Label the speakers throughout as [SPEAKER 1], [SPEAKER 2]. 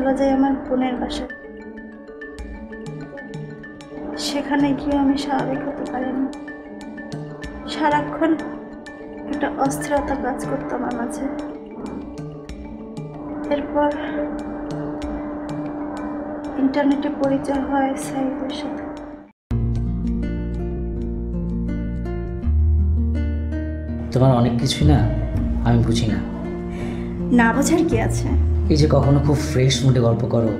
[SPEAKER 1] চলে যাই আমার বোনের বাসায়। সেখানে গিয়ে আমি স্বাভাবিক হতে পারিনি। সারাক্ষণ একটা অস্থিরতা কাজ করতো আমার মাঝে। এরপর ইন্টারনেটে পরিচয় হয় সাইফের সাথে।
[SPEAKER 2] তোমার অনেক কিছুই না? আমি বুঝি না।
[SPEAKER 1] না বোঝার কি আছে?
[SPEAKER 2] এই যে কখনো খুব ফ্রেশ মুডে গল্প করো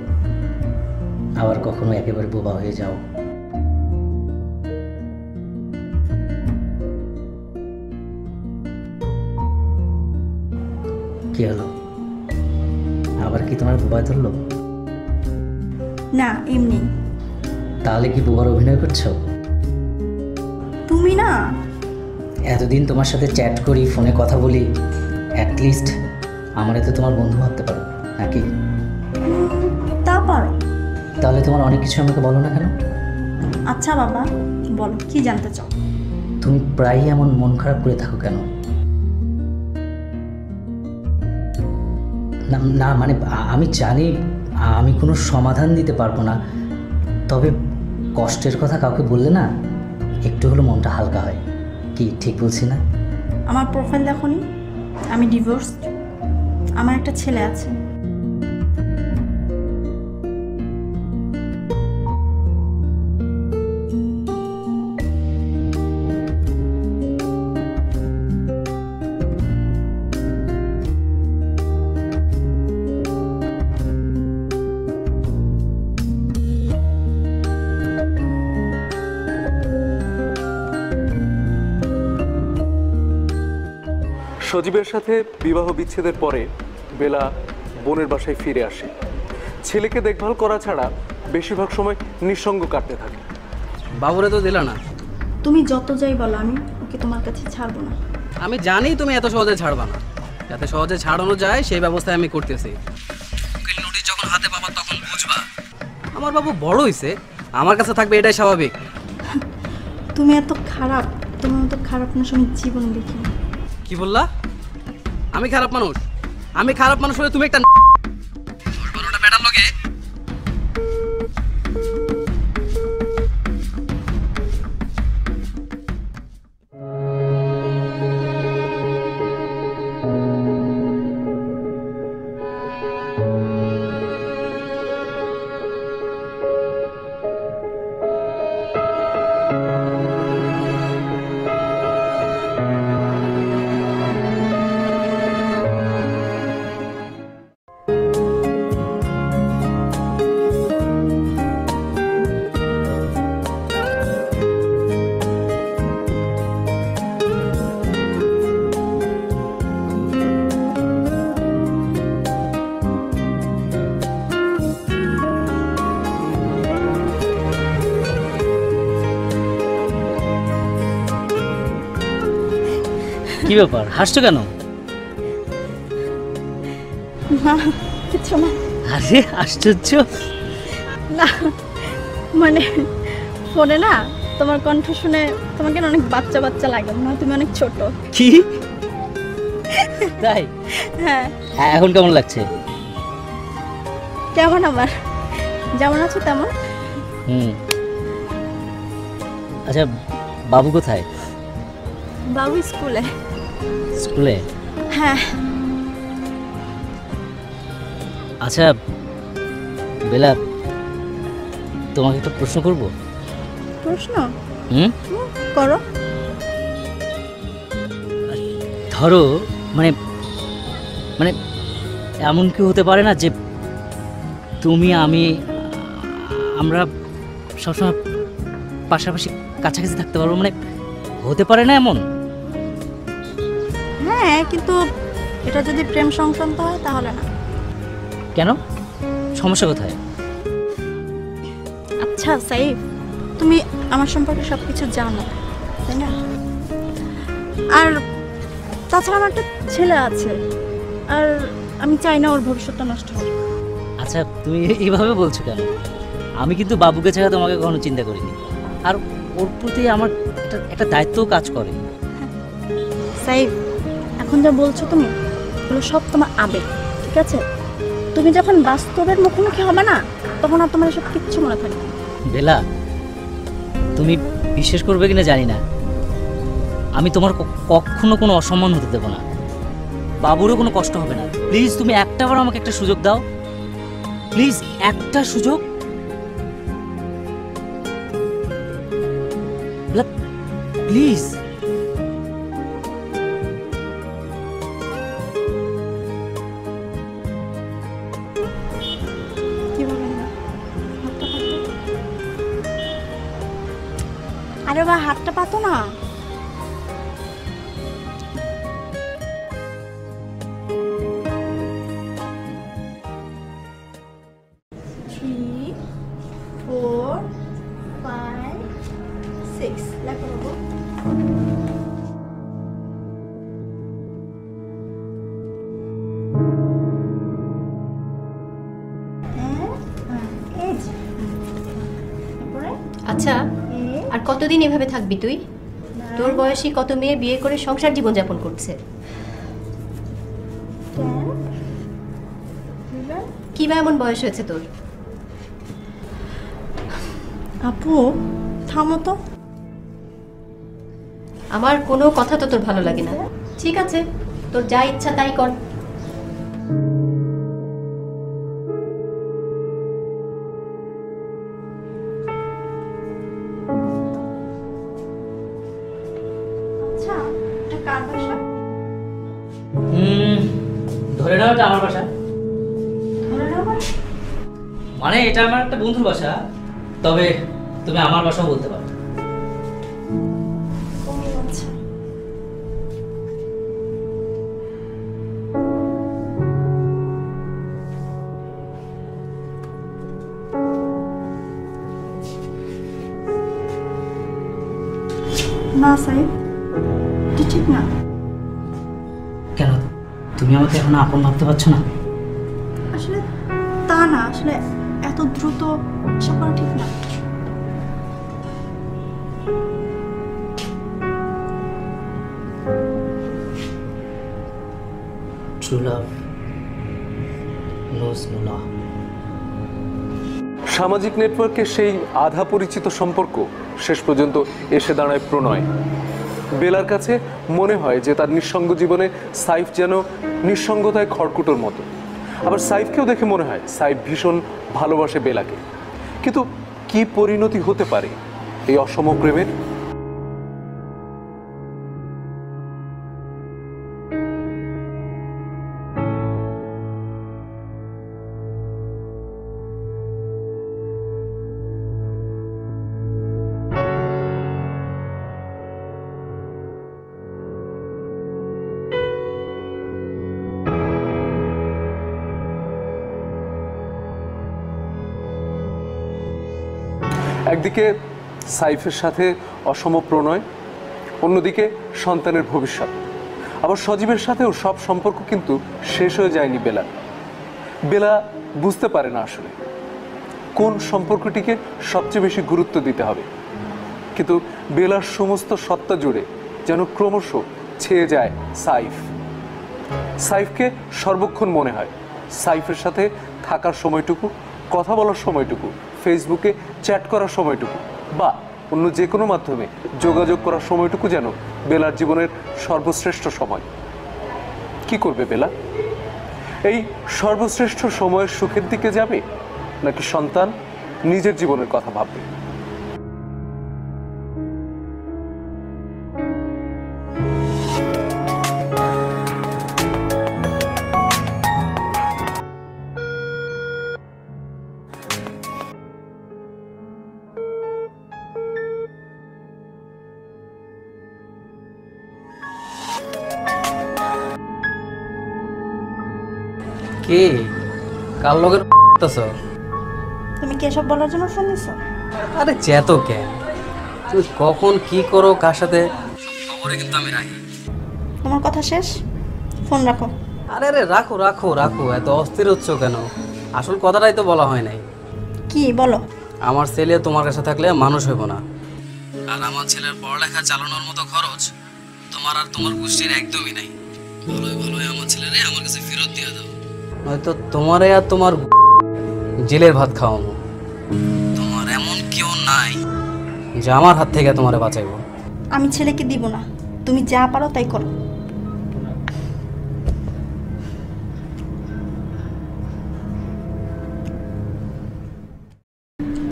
[SPEAKER 2] আবার কখনো একেবারে বোবা হয়ে যাও। কি হলো? আবার কি তোমার বোবা ধরলো?
[SPEAKER 1] না এমনি।
[SPEAKER 2] তাহলে কি বোবার অভিনয় করছ?
[SPEAKER 1] তুমি না?
[SPEAKER 2] এতদিন তোমার সাথে চ্যাট করি ফোনে কথা বলি অ্যাটলিস্ট আমার এতে তোমার বন্ধু ভাবতে পারো। নাকি?
[SPEAKER 1] তা পারো।
[SPEAKER 2] তাহলে তোমার অনেক কিছু আমাকে বলো না কেন?
[SPEAKER 1] আচ্ছা বাবা বলো কি জানতে চাও?
[SPEAKER 2] তুমি প্রায়ই এমন মন খারাপ করে থাকো কেন? না না মানে আমি জানি আমি কোনো সমাধান দিতে পারব না। তবে কষ্টের কথা কাউকে বললে না একটু হলো মনটা হালকা হয়। কি ঠিক বলছি না?
[SPEAKER 1] আমার প্রোফাইল দেখনি আমি ডিভোর্স আমার একটা ছেলে আছে।
[SPEAKER 3] সজীবের সাথে বিবাহ বিচ্ছেদের পরে বেলা বোনের বাসায় ফিরে আসে। ছেলেকে দেখভাল করা ছাড়া বেশিরভাগ সময় নিঃসঙ্গ কাটতে থাকে।
[SPEAKER 4] বাবুরে তো দিলা না।
[SPEAKER 1] তুমি যত যাই বলো আমি ওকে তোমার কাছে ছাড়বো না।
[SPEAKER 4] আমি জানি তুমি এত সহজে ছাড়বা না। যাতে সহজে ছাড়ানো যায় সেই ব্যবস্থায় আমি করতেছি। উকিল নোটিশ যখন হাতে পাবা তখন বুঝবা। আমার বাবু বড় হইছে। আমার কাছে থাকবে এটাই স্বাভাবিক।
[SPEAKER 1] তুমি এত খারাপ তোমার মতো খারাপ মানুষ আমি জীবন দেখিনি।
[SPEAKER 4] কি বললা? আমি খারাপ মানুষ। আমি খারাপ মানুষ হলে তুমি একটা
[SPEAKER 2] কি ব্যাপার? হাসছো কেন?
[SPEAKER 1] না কিছু না।
[SPEAKER 2] আরে আশ্চর্য।
[SPEAKER 1] না মানে ফোনে না তোমার কণ্ঠ শুনে তোমাকে অনেক বাচ্চা বাচ্চা লাগে না তুমি অনেক ছোট।
[SPEAKER 2] কি? তাই?
[SPEAKER 1] হ্যাঁ
[SPEAKER 2] এখন কেমন লাগছে?
[SPEAKER 1] কেমন আমার? যেমন আছো তেমন।
[SPEAKER 2] হুম। আচ্ছা বাবু কোথায়?
[SPEAKER 1] বাবু স্কুলে।
[SPEAKER 2] স্কুলে?
[SPEAKER 1] হ্যাঁ।
[SPEAKER 2] আচ্ছা বেলা তোমাকে একটা প্রশ্ন করব?
[SPEAKER 1] প্রশ্ন?
[SPEAKER 2] হুম?
[SPEAKER 1] করো।
[SPEAKER 2] ধরো মানে মানে এমন কি হতে পারে না যে তুমি আমি আমরা সবসময় পাশাপাশি কাছাকাছি থাকতে পারব মানে হতে পারে না এমন?
[SPEAKER 1] হ্যাঁ কিন্তু এটা যদি প্রেম সংক্রান্ত হয় তাহলে না।
[SPEAKER 2] কেন? সমস্যা কোথায়?
[SPEAKER 1] আচ্ছা সাইফ তুমি আমার সম্পর্কে সব কিছু জানো তাই না? আর তাছাড়া আমার একটা ছেলে আছে আর আমি চাই না ওর ভবিষ্যৎটা নষ্ট হোক।
[SPEAKER 2] আচ্ছা তুমি এইভাবে বলছো কেন? আমি কিন্তু বাবুকে ছাড়া তোমাকে কখনো চিন্তা করিনি। আর ওর প্রতি আমার একটা একটা দায়িত্বও কাজ করে
[SPEAKER 1] সাইফ এখন যা বলছো তুমি, এগুলো সব তোমার আবেগ, ঠিক আছে? তুমি যখন বাস্তবের মুখোমুখি হবে না, তখন আর তোমার এসব কিচ্ছু মনে থাকবে
[SPEAKER 2] বেলা, তুমি বিশ্বাস করবে কিনা জানি না। আমি তোমার কখনো কোনো অসম্মান হতে দেবো না। বাবুরও কোনো কষ্ট হবে না। প্লিজ, তুমি একটা বার আমাকে একটা সুযোগ দাও। প্লিজ, একটা সুযোগ। প্লিজ।
[SPEAKER 1] আরে বা হাতটা পাতো না?
[SPEAKER 5] আচ্ছা। আর কতদিন এভাবে থাকবি তুই? তোর বয়সী কত মেয়ে বিয়ে করে সংসার জীবন যাপন করছে? কি বা এমন বয়স হয়েছে তোর?
[SPEAKER 1] আপু থামো তো।
[SPEAKER 5] আমার কোনো কথা তো তোর ভালো লাগে না। ঠিক আছে তোর যা ইচ্ছা তাই কর।
[SPEAKER 1] মানে
[SPEAKER 2] এটা আমার একটা বন্ধুর বাসা তবে তুমি আমার বাসাও বলতে পারো।
[SPEAKER 1] না সাহেব এটা ঠিক না।
[SPEAKER 2] কেন? তুমি আমাকে এখন আপন ভাবতে পারছ না?
[SPEAKER 1] আসলে তা না আসলে এত দ্রুত এসব করা ঠিক না।
[SPEAKER 3] সামাজিক নেটওয়ার্কে সেই আধা পরিচিত সম্পর্ক শেষ পর্যন্ত এসে দাঁড়ায় প্রণয়। বেলার কাছে মনে হয় যে তার নিঃসঙ্গ জীবনে সাইফ যেন নিঃসঙ্গতায় খড়কুটোর মতো। আবার সাইফকেও দেখে মনে হয় সাইফ ভীষণ ভালোবাসে বেলাকে। কিন্তু কি পরিণতি হতে পারে এই অসম প্রেমের একদিকে সাইফের সাথে অসম প্রণয়, অন্যদিকে সন্তানের ভবিষ্যৎ। আবার সজীবের সাথেও সব সম্পর্ক কিন্তু শেষ হয়ে যায়নি বেলা। বেলা বুঝতে পারে না আসলে কোন সম্পর্কটিকে সবচেয়ে বেশি গুরুত্ব দিতে হবে। কিন্তু বেলার সমস্ত সত্তা জুড়ে যেন ক্রমশ ছেয়ে যায় সাইফ। সাইফকে সর্বক্ষণ মনে হয় সাইফের সাথে থাকার সময়টুকু, কথা বলার সময়টুকু ফেসবুকে চ্যাট করার সময়টুকু বা অন্য যে কোনো মাধ্যমে যোগাযোগ করার সময়টুকু যেন বেলার জীবনের সর্বশ্রেষ্ঠ সময়। কি করবে বেলা? এই সর্বশ্রেষ্ঠ সময়ের সুখের দিকে যাবে নাকি সন্তান নিজের জীবনের কথা ভাববে?
[SPEAKER 4] কে? কার লগের করতেছ
[SPEAKER 1] তুমি কি এসব বলার জন্য ফোন দিছো?
[SPEAKER 4] আরে চেত কেন তুমি কখন কি করো কার সাথে? খবরে কিন্তু আমি রাখি।
[SPEAKER 1] তোমার কথা শেষ? ফোন রাখো।
[SPEAKER 4] আরে আরে রাখো রাখো রাখো। এত অস্থির হচ্ছ কেন? আসল কথাটাই তো বলা হয় নাই।
[SPEAKER 1] কি? বলো।
[SPEAKER 4] আমার ছেলে তোমার কাছে থাকলে মানুষ হইব না। আর আমার ছেলের পড়ালেখা চালানোর মতো খরচ তোমার আর তোমার গোষ্ঠীর একদমই নাই। ভালোই ভালোই আমার ছেলেরে আমার কাছে ফেরত দিয়ে দাও। নয়তো তোমারে আর তোমার জেলের ভাত খাওয়াবো। তোমার এমন কেউ নাই। যে আমার হাত থেকে তোমারে বাঁচাইবো।
[SPEAKER 1] আমি ছেলেকে দিব না। তুমি যা পারো তাই করো।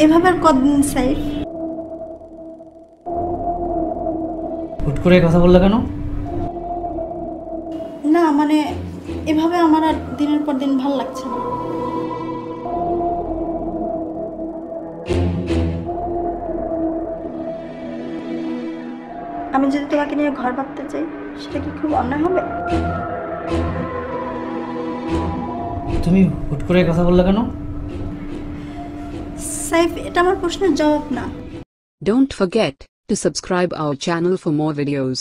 [SPEAKER 1] এভাবে আর কতদিন সাইফ?
[SPEAKER 2] হুট করে কথা বললে কেন?
[SPEAKER 1] দিনের পর দিন ভালো লাগছে না। আমি যদি তোমাকে নিয়ে ঘর ভাবতে চাই সেটা কি খুব অন্যায় হবে?
[SPEAKER 2] তুমি হুট করে কথা বললে কেন?
[SPEAKER 1] সাইফ এটা আমার প্রশ্নের জবাব না।
[SPEAKER 6] Don't forget to subscribe our channel for more videos.